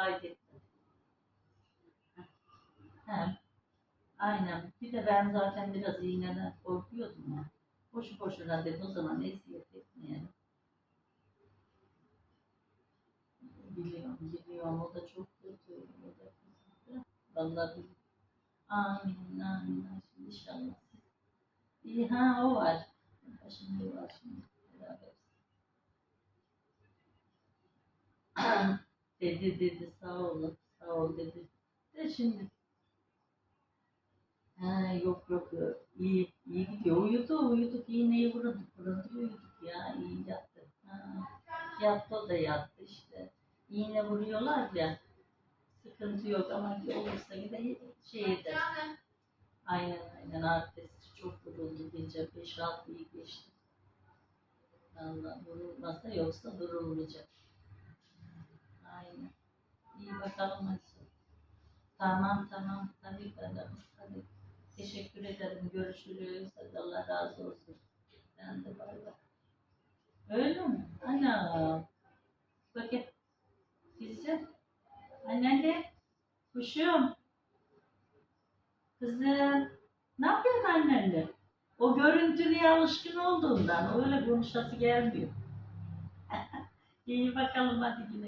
kaydettim. He. Aynen. Bir de ben zaten biraz iğneden korkuyordum ya. Boşu boşuna dedim o zaman eziyet etmeyelim. Biliyorum, biliyorum. O da çok kötü. O da kötü. Vallahi. Amin, amin. Şimdi inşallah. İyi ha o var. Şimdi var şimdi. Dedi dedi sağ ol. Sağ ol dedi. De şimdi. Ha, yok yok yok. İyi, iyi gidiyor. Uyudu, uyuduk. İğneyi vurduk, vurduk, uyuduk ya. iyi yattı. Ha. Yattı o da yattı işte. İğne vuruyorlar ya. Sıkıntı yok ama olursa yine şey eder. Aynen aynen artist çok vuruldu gece 5-6 iyi geçti. Allah vurulmasa yoksa durulmayacak. Hadi. Tamam tamam tabii kadar hadi. Teşekkür ederim. Görüşürüz. Allah razı olsun. Ben de bay bay. Öyle mi? Ana. Bakın. Bizim. Anneanne. Kuşum. Kızım. Ne yapıyorsun annenle? O görüntülüye alışkın olduğundan öyle konuşası gelmiyor. İyi bakalım hadi yine.